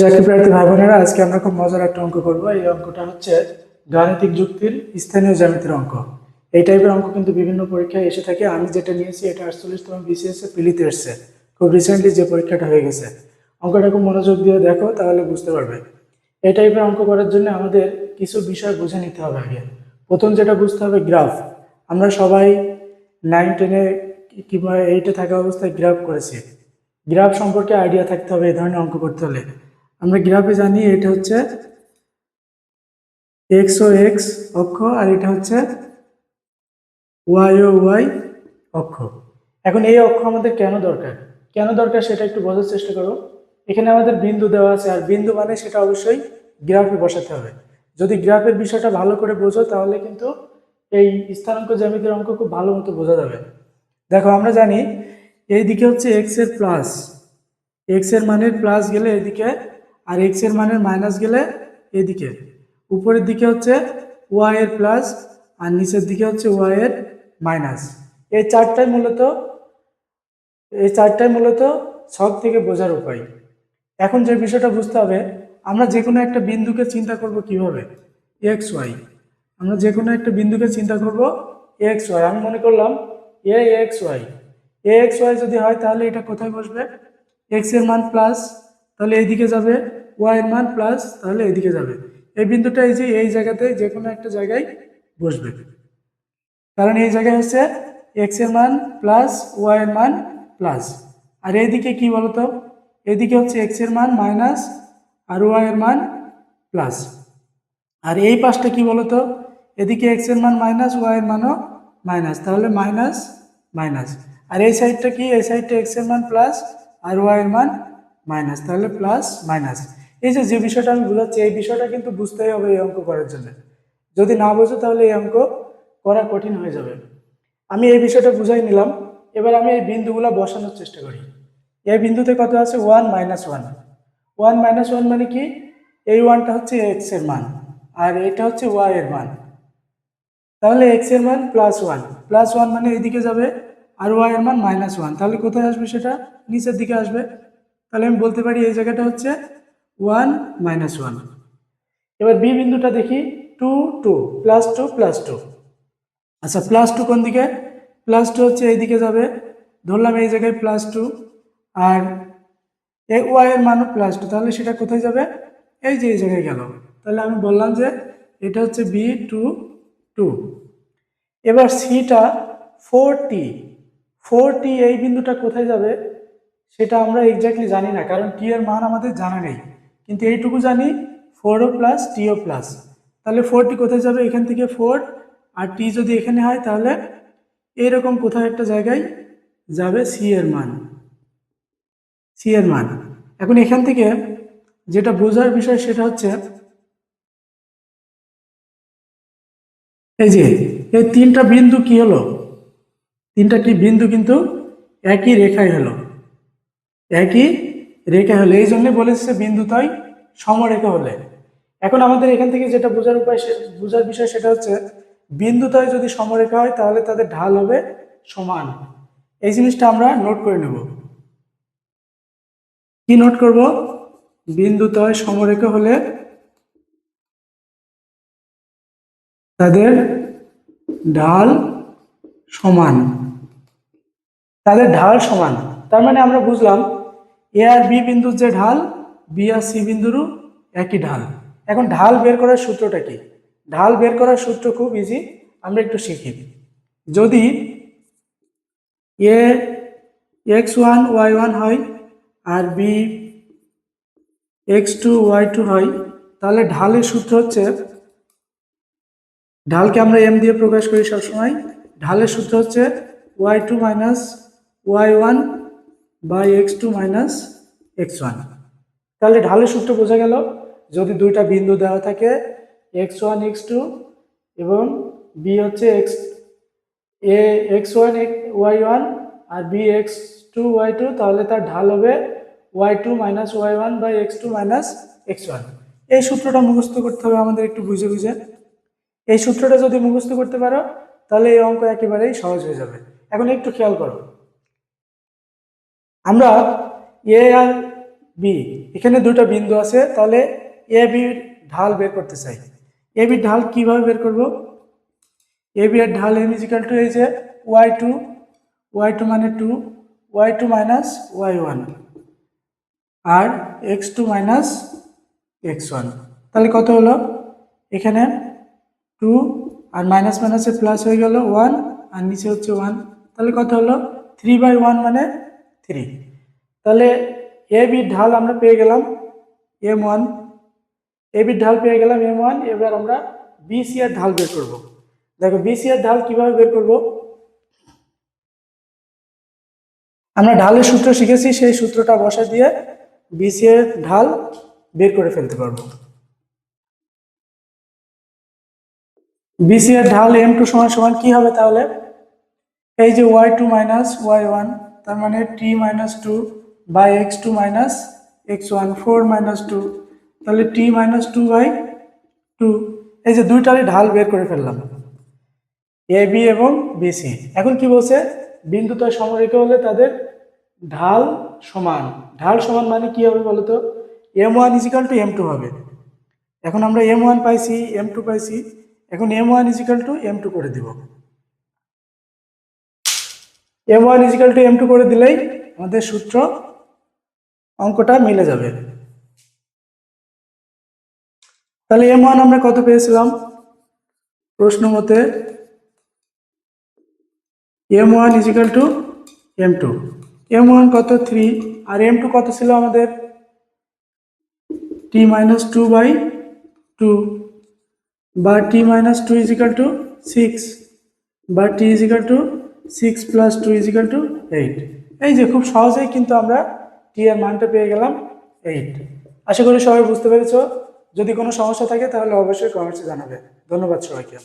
চাকরি ভাই বোনেরা আজকে আমরা খুব মজার একটা অঙ্ক করব। এই অঙ্কটা হচ্ছে গাণিতিক যুক্তির স্থানীয় জ্যামিতির অঙ্ক। এই টাইপের অঙ্ক কিন্তু বিভিন্ন পরীক্ষায় এসে থাকে। আমি যেটা নিয়েছি, এটা আটচল্লিশতম বিসিএস এ পিলিতে এসছে। খুব রিসেন্টলি যে পরীক্ষাটা হয়ে গেছে। অঙ্কটা খুব মনোযোগ দিয়ে দেখো, তাহলে বুঝতে পারবে। এই টাইপের অঙ্ক করার জন্য আমাদের কিছু বিষয় বুঝে নিতে হবে আগে। প্রথম যেটা বুঝতে হবে গ্রাফ আমরা সবাই নাইন টেনে কিংবা এইটে থাকা অবস্থায় গ্রাফ করেছি। গ্রাফ সম্পর্কে আইডিয়া থাকতে হবে, এই ধরনের অঙ্ক করতে হলে। আমরা গ্রাফে জানি এটা হচ্ছে এক্স ও এক্স অক্ষ আর এটা হচ্ছে ওয়াই ও ওয়াই অক্ষ। এখন এই অক্ষ আমাদের কেন দরকার? কেন দরকার সেটা একটু বোঝার চেষ্টা করো। এখানে আমাদের বিন্দু দেওয়া আছে, আর বিন্দু মানে সেটা অবশ্যই গ্রাফে বসাতে হবে। যদি গ্রাফের বিষয়টা ভালো করে বোঝো, তাহলে কিন্তু এই স্থানাঙ্ক জ্যামিতির অঙ্ক খুব ভালো মতো বোঝা যাবে। দেখো, আমরা জানি এই দিকে হচ্ছে এক্সের প্লাস এক্সের মানের প্লাস গেলে এদিকে আর এক্সের মানের মাইনাস গেলে এদিকে। উপরের দিকে হচ্ছে ওয়াই এর প্লাস আর নিচের দিকে হচ্ছে ওয়াই এর মাইনাস এই চারটাই মূলত, এই চারটাই মূলত ছক থেকে বোঝার উপায়। এখন যে বিষয়টা বুঝতে হবে, আমরা যে কোনো একটা বিন্দুকে চিন্তা করব কীভাবে? এক্স ওয়াই আমরা যে কোনো একটা বিন্দুকে চিন্তা করব এক্স ওয়াই আমি মনে করলাম A x y A x y যদি হয় তাহলে এটা কোথায় বসবে? এক্সের মান প্লাস তাহলে এইদিকে যাবে ওয়াই এর মান প্লাস তাহলে এদিকে যাবে। এই বিন্দুটা এই যে এই জায়গাতে যে কোনো একটা জায়গায় বসবে। কারণ এই জায়গায় হচ্ছে এক্সের মান প্লাস ওয়াই এর মান প্লাস আর এইদিকে কি বলতো? এদিকে হচ্ছে এক্সের মান মাইনাস আর ওয়াই এর মান প্লাস আর এই পাশটা কি বলতো? এদিকে এক্সের মান মাইনাস ওয়াই এর মানও মাইনাস তাহলে মাইনাস মাইনাস আর এই সাইডটা কি? এই সাইডটা এক্সের মান প্লাস আর ওয়াই এর মান মাইনাস তাহলে প্লাস মাইনাস এই যে যে বিষয়টা আমি বোঝাচ্ছি, এই বিষয়টা কিন্তু বুঝতেই হবে এই অঙ্ক করার জন্য। যদি না বোঝো, তাহলে এই অঙ্ক করা কঠিন হয়ে যাবে। আমি এই বিষয়টা বুঝাই নিলাম। এবার আমি এই বিন্দুগুলো বসানোর চেষ্টা করি। এই বিন্দুতে কত আছে? One minus one. One minus one মানে কি? এই ওয়ানটা হচ্ছে এক্সের মান, আর এটা হচ্ছে ওয়াই এর মান। তাহলে এক্সের মান প্লাস ওয়ান প্লাস ওয়ান মানে এইদিকে যাবে, আর ওয়াই এর মান মাইনাস ওয়ান তাহলে কোথায় আসবে সেটা? নিচের দিকে আসবে। তাহলে আমি বলতে পারি এই জায়গাটা হচ্ছে ওয়ান মাইনাস ওয়ান। এবার বি বিন্দুটা দেখি, two two, plus two plus two. আচ্ছা প্লাস টু কোন দিকে? প্লাস টু হচ্ছে এইদিকে যাবে। ধরলাম এই জায়গায় প্লাস টু, আর এ ওয়াই এর মানও প্লাস টু, তাহলে সেটা কোথায় যাবে? এই যে এই জায়গায় গেল। তাহলে আমি বললাম যে এটা হচ্ছে বি টু টু। এবার সিটা ফোর টি। ফোর টি এই বিন্দুটা কোথায় যাবে? সেটা আমরা এক্স্যাক্টলি জানি না, কারণ টি এর মান আমাদের জানা নেই। কিন্তু এইটুকু জানি ফোরও প্লাস টিও প্লাস তাহলে ফোরটি কোথায় যাবে? এখান থেকে ফোর আর টি যদি এখানে হয়, তাহলে এইরকম কোথাও একটা জায়গায় যাবে সি এর মান। সি এর মান। এখন এখান থেকে যেটা বোঝার বিষয় সেটা হচ্ছে, এই যে, এই তিনটা বিন্দু কি হলো? তিনটা কি বিন্দু কিন্তু একই রেখায় হলো। একই রেখা হলে, এই জন্য বলেছে বিন্দুতয় সমরেখা হলে। এখন আমাদের এখান থেকে যেটা বোঝার উপায় বোঝার বিষয় সেটা হচ্ছে বিন্দুতয় যদি সমরেখা হয়, তাহলে তাদের ঢাল হবে সমান। এই জিনিসটা আমরা নোট করে নেব। কি নোট করব? বিন্দুতয় সমরেখা হলে তাদের ঢাল সমান। তাদের ঢাল সমান। তার মানে আমরা বুঝলাম এ আর বি বিন্দুর যে ঢাল বি আর সি বিন্দুরও একই ঢাল। এখন ঢাল বের করার সূত্রটা কি? ঢাল বের করার সূত্র খুব ইজি আমরা একটু শিখি। যদি A x one y one হয় আর B x two y two হয়, তাহলে ঢালের সূত্র হচ্ছে, ঢালকে আমরা এম দিয়ে প্রকাশ করি সবসময়, ঢালের সূত্র হচ্ছে y two minus y one by x two minus x one. তাহলে ঢালের সূত্র বোঝা গেল, যদি দুইটা বিন্দু দেওয়া থাকে, এক্স ওয়ান, এক্স টু এবং বি হচ্ছে x, A x one y one R B x two y two, তাহলে তার ঢাল হবে y two minus y one by x two minus x one. এই সূত্রটা মুখস্থ করতে হবে আমাদের একটু বুঝে বুঝে। এই সূত্রটা যদি মুখস্থ করতে পারো, তাহলে এই অঙ্ক একেবারেই সহজ হয়ে যাবে। এখন একটু খেয়াল করো। আমরা এ আর বি এখানে দুটো বিন্দু আছে, তাহলে এ বির ঢাল বের করতে চাই। এ বির ঢাল কীভাবে বের করব? এ বি এর ঢাল এম ইজিক্যাল টু এই যে ওয়াই টু ওয়াই টু মানে two y two minus y one আর x two minus x one তাহলে কত হলো? এখানে টু আর মাইনাস মাইনাসে প্লাস হয়ে গেল ওয়ান আর নিচে হচ্ছে ওয়ান তাহলে কত হলো? থ্রি বাই ওয়ান মানে থ্রি তাহলে এ বির ঢাল আমরা পেয়ে গেলাম এম ওয়ান এ বির ঢাল পেয়ে গেলাম এম ওয়ান এবার আমরা বিসি এর ঢাল বের করব। দেখো বিসি এর ঢাল কীভাবে বের করব? আমরা ঢালের সূত্র শিখেছি, সেই সূত্রটা বসা দিয়ে বিসি এর ঢাল বের করে ফেলতে পারব। বিসি এর ঢাল এম টু সমান সমান কি হবে তাহলে? এই যে y two minus y one তার মানে t minus two by x two minus x one four minus two তাহলে t minus two by two এই যে দুইটারই ঢাল বের করে ফেললাম এ বি এবং বিসি এখন কি বলছে, বিন্দুতে সমরেখা হলে তাদের ঢাল সমান ঢাল সমান মানে কি হবে বলো তো m one equal to m two হবে, এখন আমরা এম ওয়ান পাইছি এম টু পাইছি, এখন m one equal to m two করে দিব m one equal to m two করে দিলেই আমাদের সূত্র অঙ্কটা মিলে যাবে। তাহলে এম ওয়ান আমরা কত পেয়েছিলাম? প্রশ্ন মতে m one equal to m two m one কত? থ্রি আর এম টু কত ছিল আমাদের? T minus two by two বা t minus two equal to six বা t equal to six plus two equal to eight এই যে খুব সহজেই কিন্তু আমরা টি এর মানটা পেয়ে গেলাম এইট আশা করি সবাই বুঝতে পেরেছ। যদি কোনো সমস্যা থাকে তাহলে অবশ্যই কমেন্টসে জানাবে। ধন্যবাদ সবাইকে।